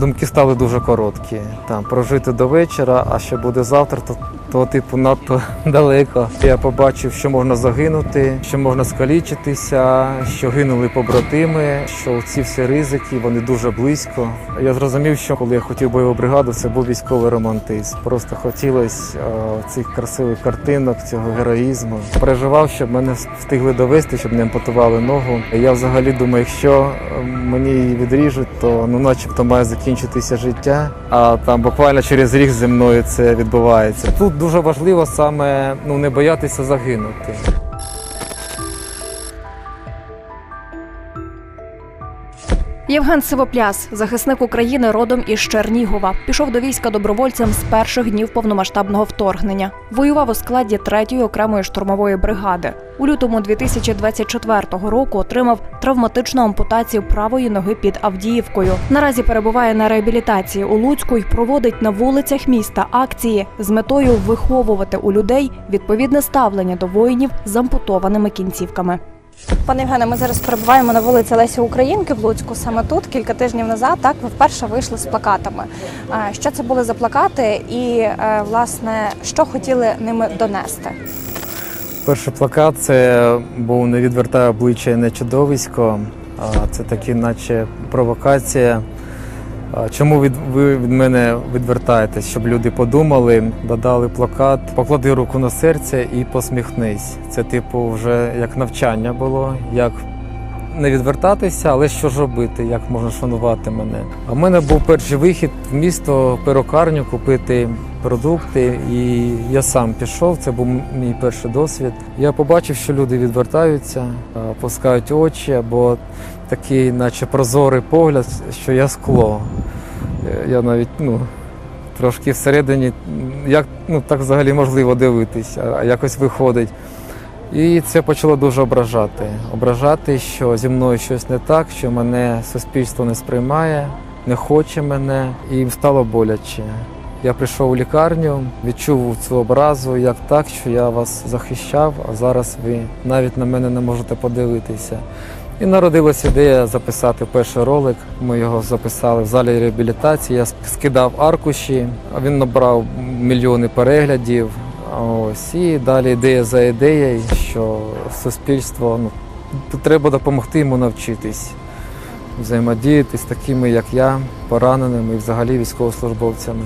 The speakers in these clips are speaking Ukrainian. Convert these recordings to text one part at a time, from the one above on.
Думки стали дуже короткі. Там прожити до вечора, а що буде завтра, то, то типу надто далеко. Я побачив, що можна загинути, що можна скалічитися, що гинули побратими, що ці всі ризики вони дуже близько. Я зрозумів, що коли я хотів бойову бригаду, це був військовий романтизм. Просто хотілося е, цих красивих картинок, цього героїзму. Переживав, щоб мене встигли довести, щоб не ампутували ногу. Я взагалі думаю, якщо е, мені її відріжуть, то ну, начебто має закінчитися життя. А там буквально через рік зі мною це відбувається. Тут дуже важливо саме ну не боятися загинути. Євген Сивопляс, захисник України родом із Чернігова, пішов до війська добровольцем з перших днів повномасштабного вторгнення. Воював у складі 3-ї окремої штурмової бригади. У лютому 2024 року отримав травматичну ампутацію правої ноги під Авдіївкою. Наразі перебуває на реабілітації у Луцьку і проводить на вулицях міста акції з метою виховувати у людей відповідне ставлення до воїнів з ампутованими кінцівками. Пане Євгене, ми зараз перебуваємо на вулиці Лесі Українки в Луцьку. Саме тут кілька тижнів назад так ви вперше вийшли з плакатами. Що це були за плакати, і е, власне що хотіли ними донести? Перший плакат це був не відвертай обличчя не чудовисько, це такі, наче провокація. Чому від, ви від мене відвертаєтесь, щоб люди подумали, додали плакат, поклади руку на серце і посміхнись. Це, типу, вже як навчання було, як не відвертатися, але що ж робити, як можна шанувати мене. А в мене був перший вихід в місто перукарню купити продукти, і я сам пішов. Це був мій перший досвід. Я побачив, що люди відвертаються, а, пускають очі, або такий, наче прозорий погляд, що я скло. Е, Я навіть ну. Трошки всередині, як ну так взагалі можливо дивитись, а а якось виходить. І це почало дуже ображати. Ображати, що зі мною щось не так, що мене суспільство не сприймає, не хоче мене, і їм стало боляче. Я прийшов у лікарню, відчув цю образу, як так, що я вас захищав, а зараз ви навіть на мене не можете подивитися. І народилася ідея записати перший ролик. Ми його записали в залі реабілітації. Я скидав аркуші, а він набрав мільйони переглядів. Ось і далі ідея за ідеєю, що суспільство ну треба допомогти йому навчитись взаємодіяти з такими, як я, пораненими і взагалі військовослужбовцями.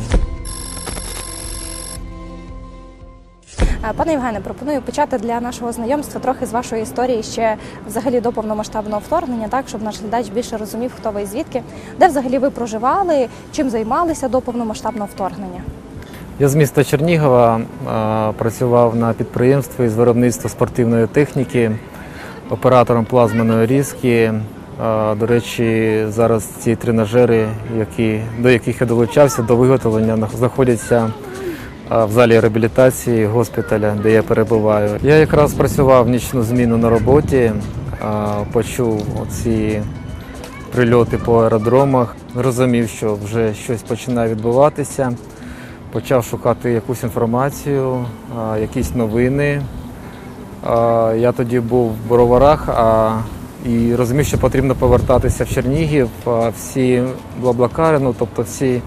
Е, Пане Євгене, пропоную почати для нашого знайомства трохи з вашої історії ще взагалі до повномасштабного вторгнення, так щоб наш глядач більше розумів, хто ви і звідки, де взагалі ви проживали, чим займалися до повномасштабного вторгнення. Я з міста Чернігова працював на підприємстві з виробництва спортивної техніки, оператором плазменої різки. До речі, зараз ці тренажери, які, до яких я долучався до виготовлення, знаходяться в залі реабілітації госпіталя, де я перебуваю. Я якраз працював нічну зміну на роботі, почув оці прильоти по аеродромах, зрозумів, що вже щось починає відбуватися. Почав шукати якусь інформацію, якісь новини. Я тоді був в Броварах і розумів, що потрібно повертатися в Чернігів. Всі блаблакари, ну тобто всі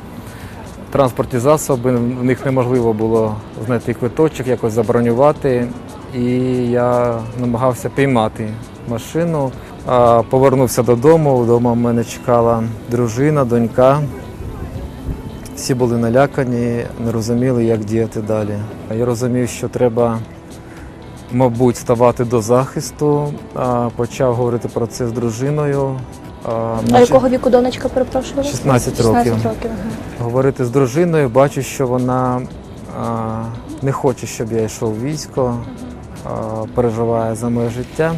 транспортні засоби, в них неможливо було знайти квиточок, якось забронювати. І я намагався піймати машину. Повернувся додому. Вдома в мене чекала дружина, донька. Всі були налякані, не розуміли, як діяти далі. Я розумів, що треба, мабуть, ставати до захисту. Почав говорити про це з дружиною. А, А якого віку донечка перепрошую? 16 років. 16 років. ага. говорити з дружиною, бачу, що вона а, не хоче, щоб я йшов в військо, а, переживає за моє життя.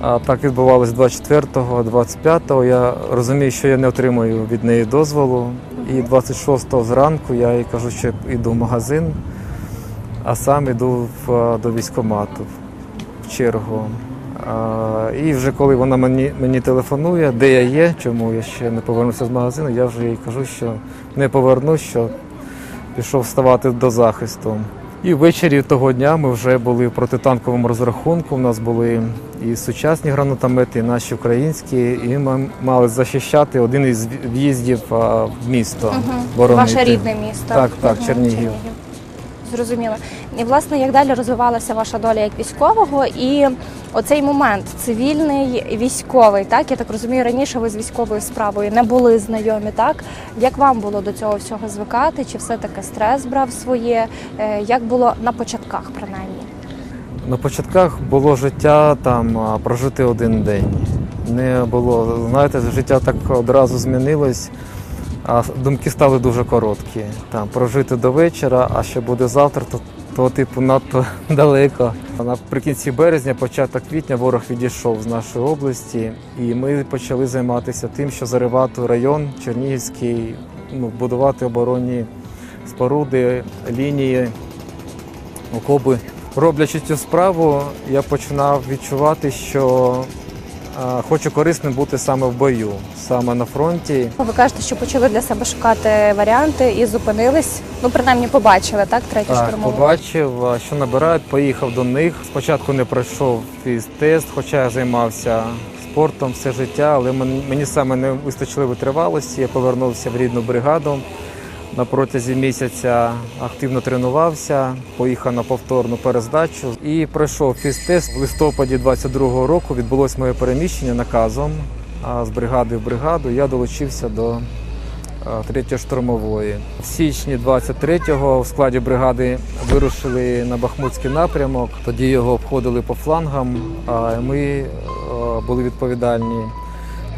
А так відбувалось 24-го, 25-го. Я розумію, що я не отримую від неї дозволу. І 26-го зранку я їй кажу, що йду в магазин, а сам йду в, до військкомату в чергу. А, і вже коли вона мені, мені телефонує, де я є, чому я ще не повернувся з магазину, я вже їй кажу, що не повернусь, що пішов ставати до захисту. І ввечері того дня ми вже були в протитанковому розрахунку. У нас були і сучасні гранатомети, і наші українські, і ми мали захищати один із в'їздів в місто. боронити. Ваше рідне місто. Так, так, Мгм, Чернігів. Зрозуміло. І власне, як далі розвивалася ваша доля як військового, і оцей момент цивільний військовий, так я так розумію, раніше ви з військовою справою не були знайомі, так як вам було до цього всього звикати? Чи все таки стрес брав своє? Е, Як було на початках, принаймні? На початках було життя там прожити один день. Не було, знаєте, життя так одразу змінилось, а думки стали дуже короткі. Там прожити до вечора, а що буде завтра, то, то типу надто далеко. Наприкінці березня, початок квітня, ворог відійшов з нашої області, і ми почали займатися тим, що заривати район Чернігівський, ну, будувати оборонні споруди, лінії, окопи. Роблячи цю справу, я починав відчувати, що хочу корисним бути саме в бою, саме на фронті. Ви кажете, що почали для себе шукати варіанти і зупинились. Ну, принаймні, побачили так третю Так, штурмову. побачив, що набирають, поїхав до них. Спочатку не пройшов фіз-тест, хоча я займався спортом все життя, але мені саме не вистачило витривалості. Я повернувся в рідну бригаду. На протязі місяця активно тренувався, поїхав на повторну перездачу і пройшов фіз-тест. В листопаді 22-го року відбулось моє переміщення наказом а, з бригади в бригаду. Я долучився до е, третьої штурмової. В січні 23-го в складі бригади вирушили на Бахмутський напрямок. Тоді його обходили по флангам. А ми е, були відповідальні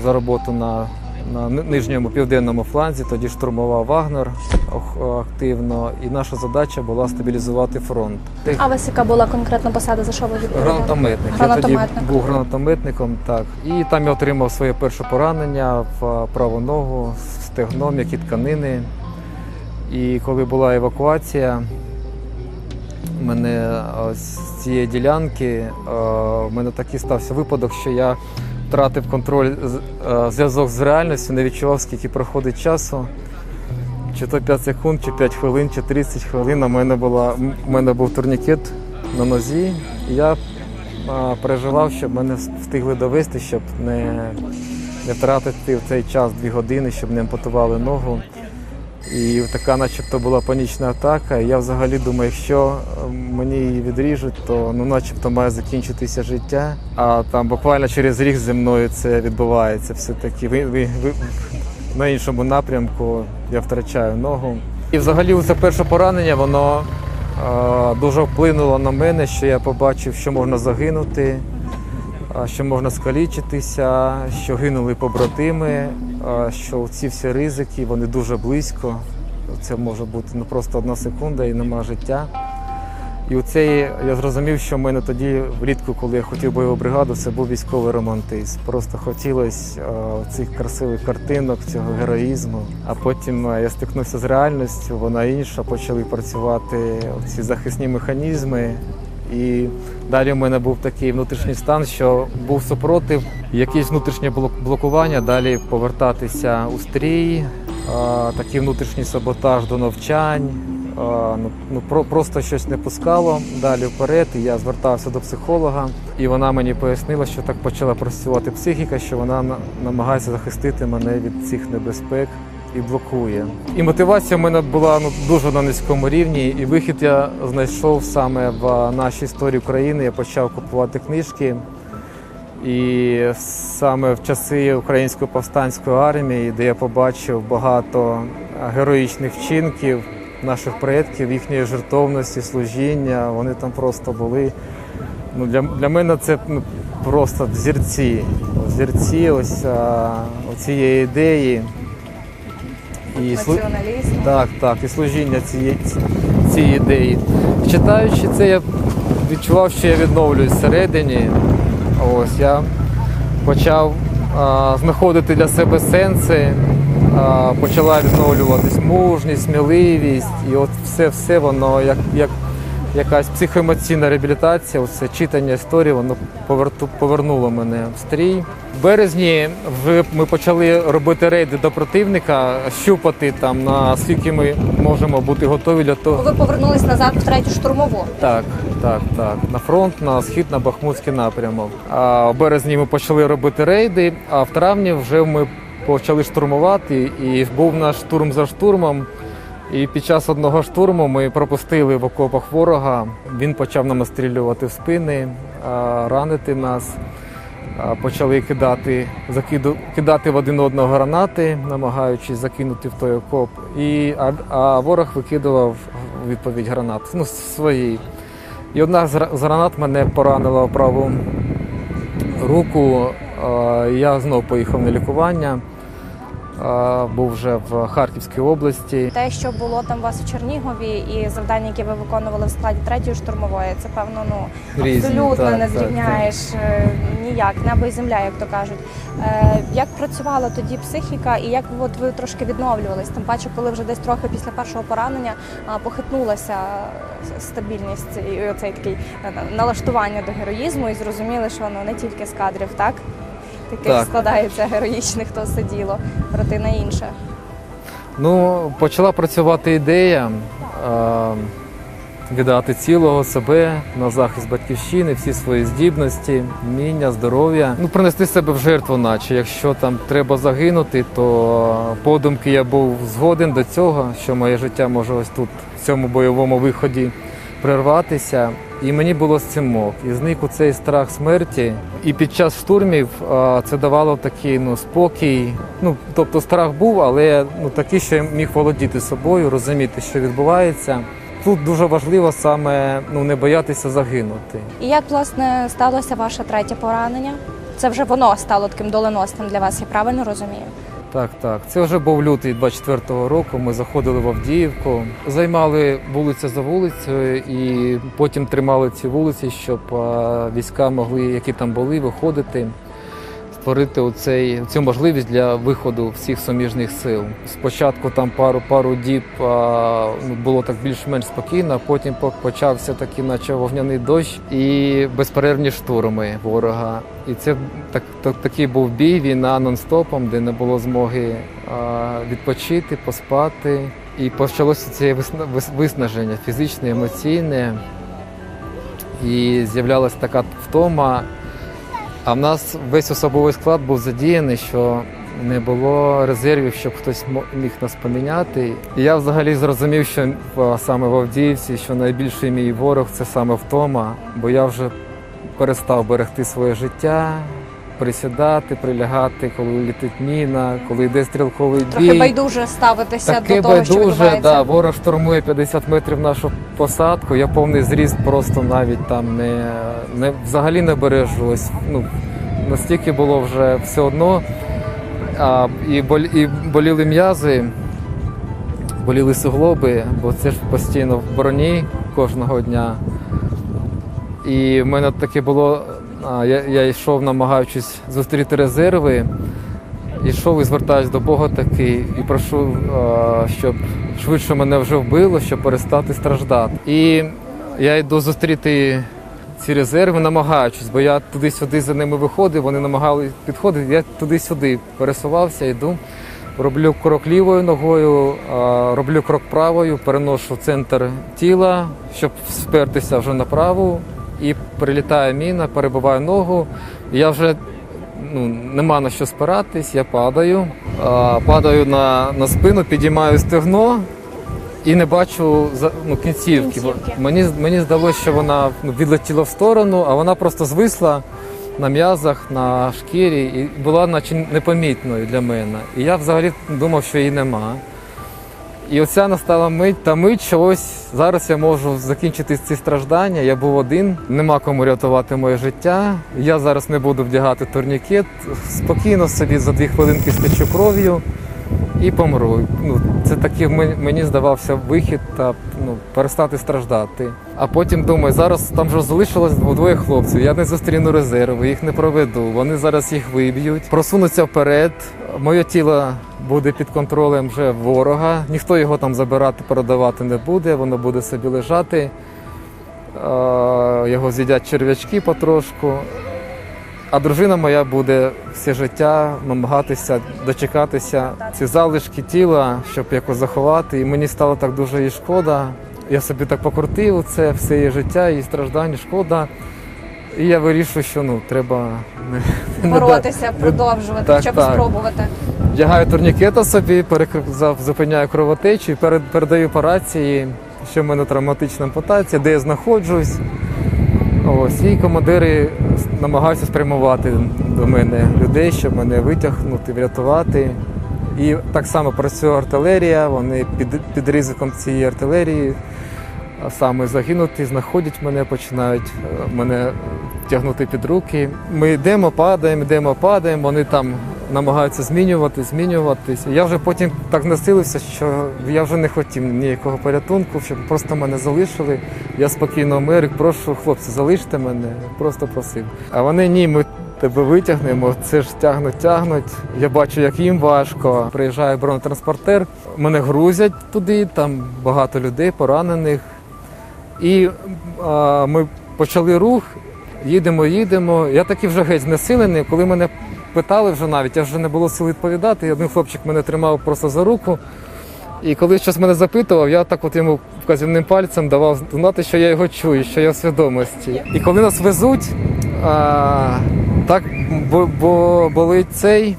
за роботу на, на нижньому південному фланзі. Тоді штурмував Вагнер активно, і наша задача була стабілізувати фронт. А у вас яка була конкретна посада, за що ви відповідали? Гранатометник. Я тоді був гранатометником, так. І там я отримав своє перше поранення в праву ногу, стегно, м'які тканини. І коли була евакуація, мене з цієї ділянки в мене такий стався випадок, що я втратив контроль, зв'язок з реальністю, не відчував, скільки проходить часу. Чи то 5 секунд, чи 5 хвилин, чи 30 хвилин. У мене, була, у мене був турнікет на нозі. Я переживав, щоб мене встигли довести, щоб не, не втратити в цей час 2 години, щоб не ампутували ногу. І така, начебто, була панічна атака. Я взагалі думаю, якщо мені її відріжуть, то ну, начебто має закінчитися життя. А там буквально через рік зі мною це відбувається. Все-таки ви, ви, ви, на іншому напрямку я втрачаю ногу. І взагалі це перше поранення, воно е, дуже вплинуло на мене, що я побачив, що можна загинути, що можна скалічитися, що гинули побратими, що ці всі ризики вони дуже близько. Це може бути ну, просто одна секунда і нема життя. І оцей я зрозумів, що в мене тоді влітку, коли я хотів бойову бригаду, це був військовий романтизм. Просто хотілося е, цих красивих картинок, цього героїзму. А потім е, я стикнувся з реальністю, вона інша, почали працювати ці захисні механізми. І далі в мене був такий внутрішній стан, що був супротив, якесь внутрішнє блокування, далі повертатися у стрій, е, такий внутрішній саботаж до навчань. Ну, ну, про, просто щось не пускало далі вперед. І я звертався до психолога, і вона мені пояснила, що так почала працювати психіка, що вона на- намагається захистити мене від цих небезпек і блокує. І мотивація в мене була ну, дуже на низькому рівні. І вихід я знайшов саме в нашій історії України. Я почав купувати книжки. І саме в часи української повстанської армії, де я побачив багато героїчних вчинків наших предків, їхньої жертовності, служіння, вони там просто були. Ну, для, для мене це ну, просто взірці. Взірці ось а, цієї ідеї. І Націоналізм. так, так, і служіння цієї, цієї ідеї. Читаючи це, я відчував, що я відновлююсь всередині. Ось я почав а, знаходити для себе сенси, почала відновлюватись мужність, сміливість, і от все, все воно як, як якась психоемоційна реабілітація, оце читання історії, воно поверту- повернуло мене в стрій. В березні ми почали робити рейди до противника, щупати там, наскільки ми можемо бути готові для того. Ви повернулись назад в третю штурмову. Так, так, так. На фронт, на схід, на Бахмутський напрямок. А в березні ми почали робити рейди, а в травні вже ми почали штурмувати. І був наш штурм за штурмом. І під час одного штурму ми пропустили в окопах ворога. Він почав нам настрілювати в спини, ранити нас. Почали кидати, закиду, кидати в один одного гранати, намагаючись закинути в той окоп. І, а, а ворог викидував відповідь гранат. Ну, свої. І одна з гранат мене поранила в праву руку. Я знов поїхав на лікування. Був вже в Харківській області. Те, що було там у вас в Чернігові, і завдання, які ви виконували в складі третьої штурмової, це певно ну Різні, абсолютно так, не так, зрівняєш е, ніяк, небо і земля, як то кажуть. Е, Як працювала тоді психіка, і як от ви трошки відновлювались? Тим паче, коли вже десь трохи після першого поранення похитнулася стабільність і оцей такий е, налаштування до героїзму, і зрозуміли, що воно не тільки з кадрів, так? Таких Так. складається героїчних, то сиділо, проти на інше. Ну, почала працювати ідея е, віддати цілого себе на захист батьківщини, всі свої здібності, вміння, здоров'я. Ну, принести себе в жертву, наче якщо там треба загинути, то подумки я був згоден до цього, що моє життя може ось тут, в цьому бойовому виході, прерватися. І мені було з цим мов. І зник у цей страх смерті. І під час штурмів це давало такий ну, спокій. Ну, тобто страх був, але ну, такий, що я міг володіти собою, розуміти, що відбувається. Тут дуже важливо саме ну, не боятися загинути. І як власне сталося ваше третє поранення? Це вже воно стало таким доленосним для вас, я правильно розумію? Так, так. Це вже був лютий 24-го року. Ми заходили в Авдіївку, займали вулицю за вулицею, і потім тримали ці вулиці, щоб війська могли, які там були, виходити, створити оцей, цю можливість для виходу всіх суміжних сил. Спочатку там пару пару діб а, ну, було так більш-менш спокійно, а потім почався такий, наче вогняний дощ і безперервні штурми ворога. І це так, так, такий був бій, війна нон-стопом, де не було змоги а, відпочити, поспати. І почалося це виснаження фізичне, емоційне. І з'являлася така втома. А в нас весь особовий склад був задіяний, що не було резервів, щоб хтось міг нас поміняти. І я взагалі зрозумів, що саме в Авдіївці, що найбільший мій ворог це саме втома, бо я вже перестав берегти своє життя, присідати, прилягати, коли літить міна, коли йде стрілковий Трохи байдуже ставитися Таке до того, що байдуже, відбувається. да, ворог штурмує 50 метрів нашу посадку. Я повний зріст просто навіть там не, не взагалі не бережу. Ось, ну, настільки було вже все одно. А, і, болі, і боліли м'язи, боліли суглоби, бо це ж постійно в броні кожного дня. І в мене таке було. А, я, я йшов, намагаючись зустріти резерви. Йшов і звертаюсь до Бога такий і прошу, а, щоб швидше мене вже вбило, щоб перестати страждати. І я йду зустріти ці резерви, намагаючись, бо я туди-сюди за ними виходив, вони намагались підходити, я туди-сюди пересувався, йду. Роблю крок лівою ногою, роблю крок правою, переношу центр тіла, щоб спертися вже на праву. І прилітає міна, перебиваю ногу. Я вже ну, нема на що спиратись, я падаю. Падаю на, на спину, підіймаю стегно і не бачу ну, кінцівки. Кінцівки. Мені, мені здалося, що вона ну, відлетіла в сторону, а вона просто звисла на м'язах, на шкірі і була наче непомітною для мене. І я взагалі думав, що її нема. І оця настала мить та мить, що ось зараз я можу закінчити ці страждання. Я був один, нема кому рятувати моє життя. Я зараз не буду вдягати турнікет. Спокійно собі за дві хвилинки стечу кров'ю і помру. Ну, це такий мені здавався вихід та ну, перестати страждати. А потім думаю, зараз там вже залишилось двоє хлопців. Я не зустріну резерви, їх не проведу. Вони зараз їх виб'ють, просунуться вперед. Моє тіло буде під контролем вже ворога. Ніхто його там забирати, продавати не буде. Воно буде собі лежати. його з'їдять черв'ячки потрошку. А дружина моя буде все життя намагатися дочекатися ці залишки тіла, щоб якось заховати. І мені стало так дуже їй шкода. Я собі так покрутив це все її життя, її страждання, шкода. І я вирішую, що ну треба не, Боротися, продовжувати, Так, щоб так. спробувати. Вдягаю турнікета собі, зупиняю кровотечу перед, передаю по рації, що в мене травматична ампутація, де я знаходжусь. Ось, і командири намагаються спрямувати до мене людей, щоб мене витягнути, врятувати. І так само працює артилерія, вони під, під ризиком цієї артилерії саме загинути, знаходять мене, починають е, мене тягнути під руки. Ми йдемо, падаємо, йдемо, падаємо. Вони там намагаються змінювати, змінюватися. Я вже потім так насилився, що я вже не хотів ніякого порятунку, щоб просто мене залишили. Я спокійно мер, прошу, хлопці, залиште мене, просто просив. А вони ні, ми. Тебе витягнемо, це ж тягнуть, тягнуть. Я бачу, як їм важко. Приїжджає бронетранспортер, мене грузять туди, там багато людей, поранених. І а, ми почали рух, їдемо, їдемо. Я такий вже геть знесилений. Коли мене питали вже навіть, я вже не було сил відповідати. І один хлопчик мене тримав просто за руку. І коли щось мене запитував, я так от йому вказівним пальцем давав знати, що я його чую, що я в свідомості. І коли нас везуть, а, так бо, бо болить цей.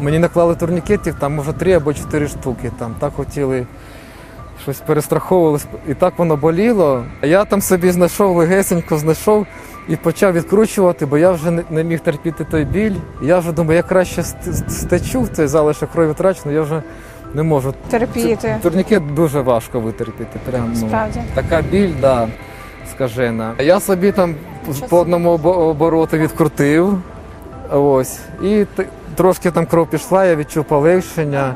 Мені наклали турнікетів, там може три або чотири штуки. Там так хотіли щось перестраховували, і так воно боліло. А я там собі знайшов легесенько, знайшов і почав відкручувати, бо я вже не, міг терпіти той біль. Я вже думаю, я краще стечу в цей залишок крові трачну, я вже не можу. Терпіти. Турнікет дуже важко витерпіти. Прям, ну, Справді. така біль, да, скажена. Я собі там Що по одному обороту відкрутив. Ось. І трошки там кров пішла, я відчув полегшення.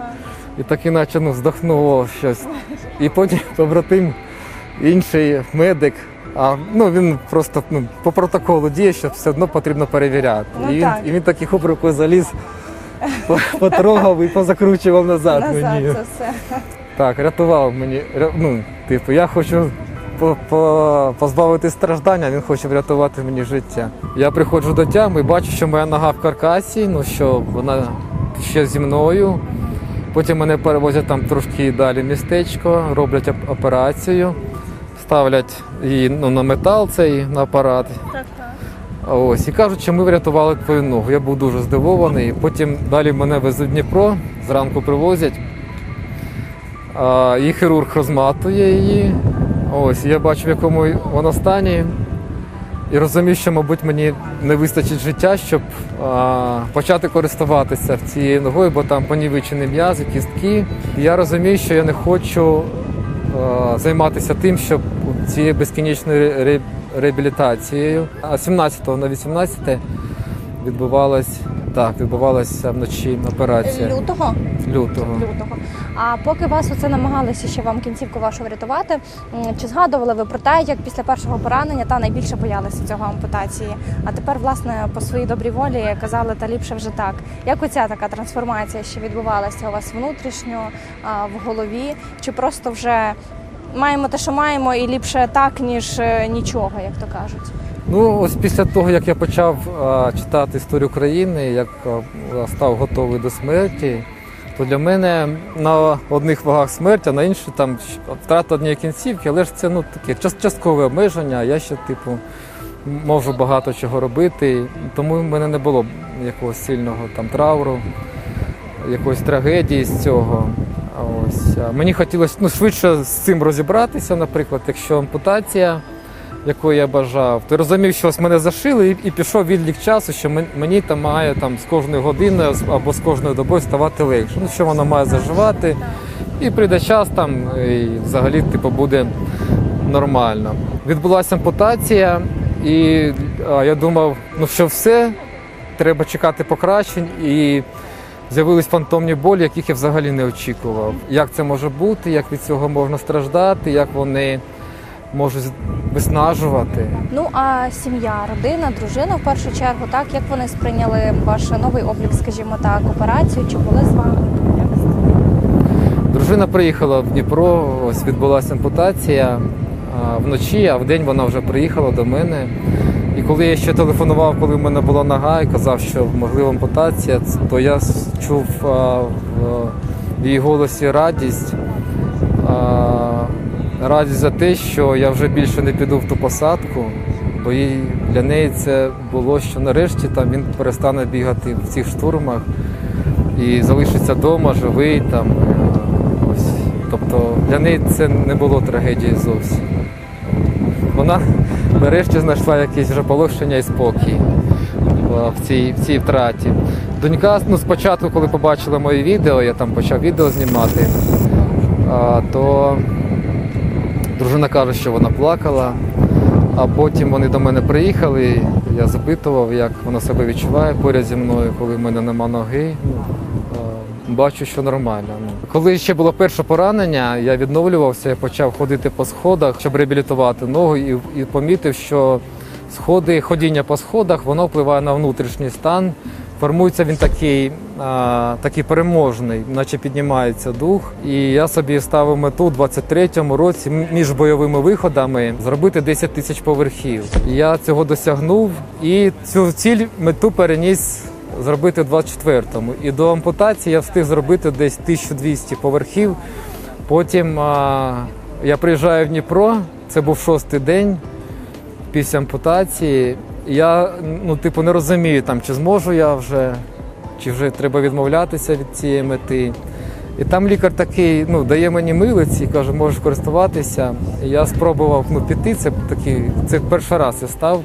І так іначе ну, здохнуло щось. І потім побратим, інший медик. А ну він просто ну, по протоколу діє, що все одно потрібно перевіряти. Ну, і, він, так. і він такий хоп рукою заліз, потрогав і позакручував назад. Назад мені. це все. Так, рятував мені. Ну, типу, я хочу по- по- позбавити страждання, він хоче врятувати мені життя. Я приходжу до тями і бачу, що моя нога в каркасі, ну що вона ще зі мною. Потім мене перевозять там трошки далі містечко, роблять операцію, ставлять її ну, на метал цей на апарат. А Ось і кажуть, що ми врятували твою ногу. Я був дуже здивований. Потім далі мене везуть в Дніпро, зранку привозять. А, і хірург розматує її. Ось, я бачу, в якому вона стані. І розумію, що, мабуть, мені не вистачить життя, щоб а, почати користуватися цією ногою, бо там понівечені м'язи, кістки. І я розумію, що я не хочу займатися тим, щоб цією безкінечною ре- ре- реабілітацією. А 17 на 18 відбувалась так, відбувалася вночі операція Лютого. лютого. лютого. А поки вас оце намагалися ще вам кінцівку вашу врятувати, чи згадували ви про те, як після першого поранення та найбільше боялися цього ампутації? А тепер, власне, по своїй добрій волі казали, та ліпше вже так. Як оця така трансформація ще відбувалася у вас внутрішньо в голові? Чи просто вже маємо те, що маємо, і ліпше так, ніж е, нічого, як то кажуть? Ну, ось після того, як я почав а, читати історію країни, як а, став готовий до смерті, то для мене на одних вагах смерть, а на інших там втрата однієї кінцівки, але ж це ну таке час- часткове обмеження. Я ще, типу, можу багато чого робити. Тому в мене не було якогось сильного там трауру, якоїсь трагедії з цього. Ось мені хотілося ну, швидше з цим розібратися, наприклад, якщо ампутація якої я бажав. Ти розумів, що ось мене зашили, і, і пішов відлік часу, що мен- мені там має там з кожною годиною з- або з кожною добою ставати легше. Ну що воно має заживати, і прийде час там, і взагалі типу буде нормально. Відбулася ампутація, і а, я думав, ну що все, треба чекати покращень. І з'явились фантомні болі, яких я взагалі не очікував. Як це може бути, як від цього можна страждати, як вони можуть виснажувати. Ну а сім'я, родина, дружина в першу чергу, так як вони сприйняли ваш новий облік, скажімо так, операцію, чи були з вами? Дружина приїхала в Дніпро, ось відбулася ампутація. вночі, а вдень вона вже приїхала до мене. І коли я ще телефонував, коли в мене була нога і казав, що можлива ампутація, то я чув а, в, в її голосі радість. А, радість за те, що я вже більше не піду в ту посадку, бо для неї це було, що нарешті там він перестане бігати в цих штурмах і залишиться вдома, живий там. е, Ось. Тобто для неї це не було трагедії зовсім. Вона нарешті знайшла якесь вже полегшення і спокій е, в цій, в цій втраті. Донька, ну, спочатку, коли побачила моє відео, я там почав відео знімати, то дружина каже, що вона плакала. А потім вони до мене приїхали, я запитував, як вона себе відчуває поряд зі мною, коли в мене нема ноги. Ну, бачу, що нормально. Ну. Коли ще було перше поранення, я відновлювався, я почав ходити по сходах, щоб реабілітувати ногу, і, і помітив, що сходи, ходіння по сходах, воно впливає на внутрішній стан. Формується він такий, а, такий переможний, наче піднімається дух. І я собі ставив мету у 23-му році між бойовими виходами зробити 10 тисяч поверхів. Я цього досягнув і цю ціль мету переніс зробити в 24-му. І до ампутації я встиг зробити десь 1200 поверхів. Потім а, я приїжджаю в Дніпро, це був шостий день після ампутації. Я ну, типу, не розумію, там, чи зможу я вже, чи вже треба відмовлятися від цієї мети. І там лікар такий ну, дає мені милиці, каже, можеш користуватися. І я спробував ну, піти. Це такий, це перший раз я став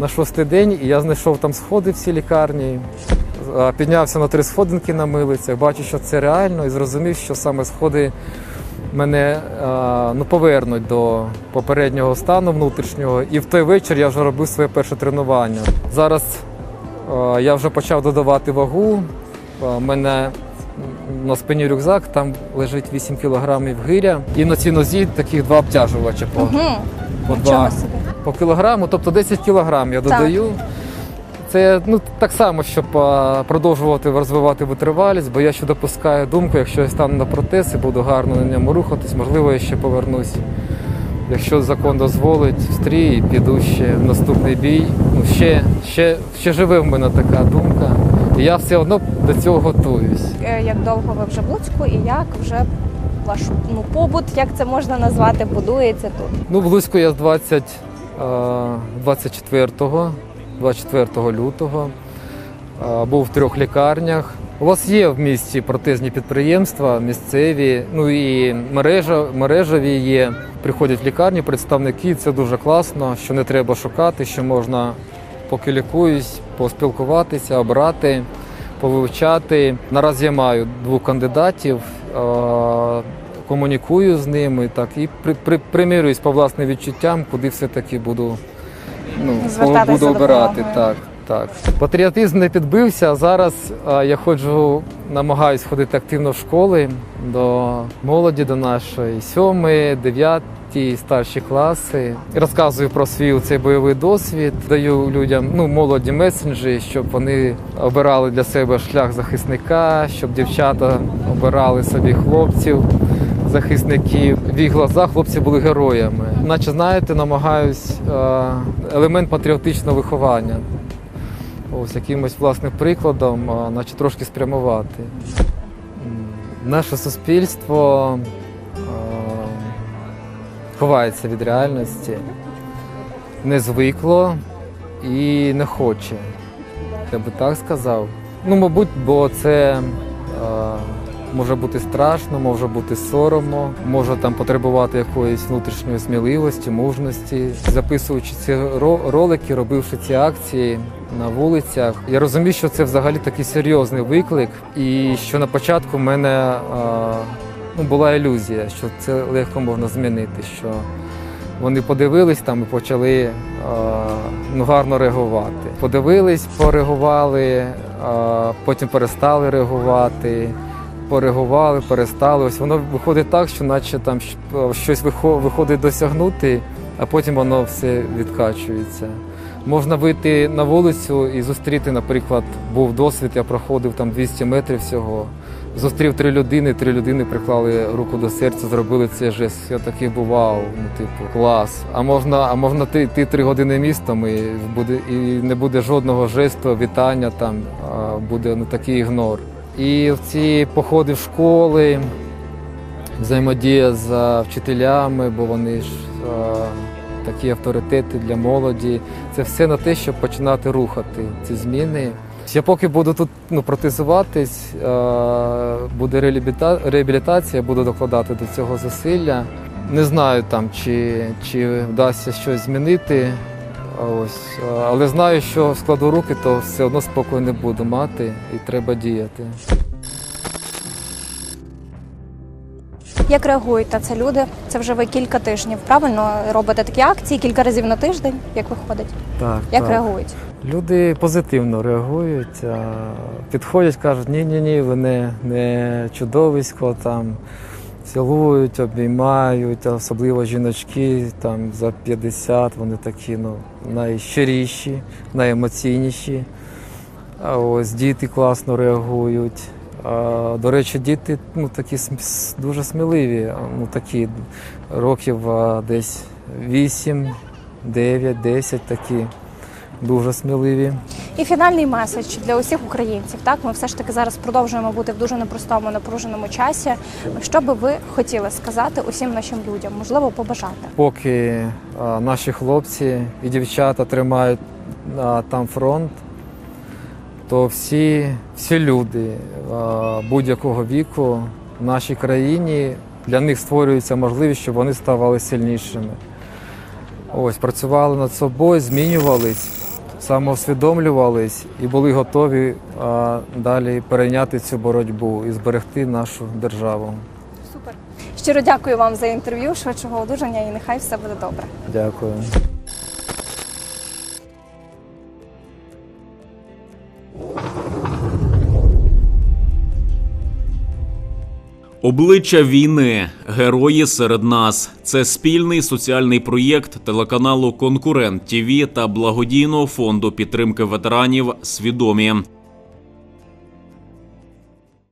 на шостий день, і я знайшов там сходи в цій лікарні. Піднявся на три сходинки на милицях, бачу, що це реально, і зрозумів, що саме сходи мене а, ну, повернуть до попереднього стану внутрішнього. І в той вечір я вже робив своє перше тренування. Зараз а, я вже почав додавати вагу. У мене на спині рюкзак, там лежить 8 кілограмів гиря. І на цій нозі таких два обтяжувача по, Угу. по, два, по кілограму, тобто 10 кілограм я додаю. Це ну так само, щоб продовжувати розвивати витривалість, бо я ще допускаю думку, якщо я стану на протез і буду гарно на ньому рухатись, можливо, я ще повернусь. Якщо закон дозволить, в стрій і піду ще в наступний бій. Ну, ще, ще, ще живе в мене така думка. І я все одно до цього готуюсь. Е, Як довго ви вже в Луцьку і як вже ваш ну, побут, як це можна назвати, будується тут? Ну, в Луцьку я з 20, е, 24, 24 лютого був в трьох лікарнях. У вас є в місті протезні підприємства, місцеві, ну і мережа, мережеві є. Приходять в лікарні представники, це дуже класно, що не треба шукати, що можна, поки лікуюсь, поспілкуватися, обрати, повивчати. Наразі я маю двох кандидатів, комунікую з ними так, і при, при, примірююсь по власним відчуттям, куди все-таки буду, ну, Звертатися буду обирати. Так, так. Патріотизм не підбився. Зараз я ходжу, намагаюсь ходити активно в школи до молоді, до нашої сьомої, дев'яті, старші класи. Розказую про свій цей бойовий досвід, даю людям ну, молоді месенджі, щоб вони обирали для себе шлях захисника, щоб дівчата обирали собі хлопців. Захисників в їх глазах хлопці були героями. Наче знаєте, намагаюсь е, елемент патріотичного виховання ось якимось власним прикладом, наче трошки спрямувати. Наше суспільство е, ховається від реальності, не звикло і не хоче. Я би так сказав. Ну, мабуть, бо це е, може бути страшно, може бути соромно, може там потребувати якоїсь внутрішньої сміливості, мужності. Записуючи ці ролики, робивши ці акції на вулицях, я розумію, що це взагалі такий серйозний виклик, і що на початку в мене ну, була ілюзія, що це легко можна змінити. що вони подивились там і почали ну, гарно реагувати. Подивились, пореагували, потім перестали реагувати, пореагували, перестали. Ось воно виходить так, що наче там щось вихо- виходить досягнути, а потім воно все відкачується. Можна вийти на вулицю і зустріти, наприклад, був досвід, я проходив там 200 метрів всього. Зустрів три людини, три людини приклали руку до серця, зробили цей жест. Я такий був вау, ну типу, клас. А можна, а можна ти, ти три години містом і буде і не буде жодного жесту, вітання там, а буде ну такий ігнор. І в ці походи в школи, взаємодія з вчителями, бо вони ж такі авторитети для молоді. Це все на те, щоб починати рухати ці зміни. Я поки буду тут ну, протезуватись, буде реабіліта- реабілітація, буду докладати до цього зусилля. Не знаю там, чи, чи вдасться щось змінити. Ось, але знаю, що складу руки, то все одно спокою не буду мати і треба діяти. Як реагують на це люди? Це вже ви кілька тижнів. Правильно робите такі акції кілька разів на тиждень, як виходить? Так, Як так. реагують? Люди позитивно реагують, підходять, кажуть, ні, ні, ні, ви не, не чудовисько, там цілують, обіймають, особливо жіночки там за 50, вони такі ну, найщиріші, найемоційніші. А ось діти класно реагують. А, до речі, діти ну, такі дуже сміливі, ну, такі років десь 8, 9, 10 такі дуже сміливі. І фінальний меседж для усіх українців. Так, ми все ж таки зараз продовжуємо бути в дуже непростому, напруженому часі. Що би ви хотіли сказати усім нашим людям? Можливо, побажати? Поки а, наші хлопці і дівчата тримають а, там фронт, то всі, всі люди будь-якого віку в нашій країні для них створюється можливість, щоб вони ставали сильнішими. Ось працювали над собою, змінювались, самоусвідомлювались і були готові а, далі перейняти цю боротьбу і зберегти нашу державу. Супер. Щиро дякую вам за інтерв'ю, швидшого одужання і нехай все буде добре. Дякую. Обличчя війни, герої серед нас. Це спільний соціальний проєкт телеканалу Конкурент ТІВІ та благодійного фонду підтримки ветеранів Свідомі.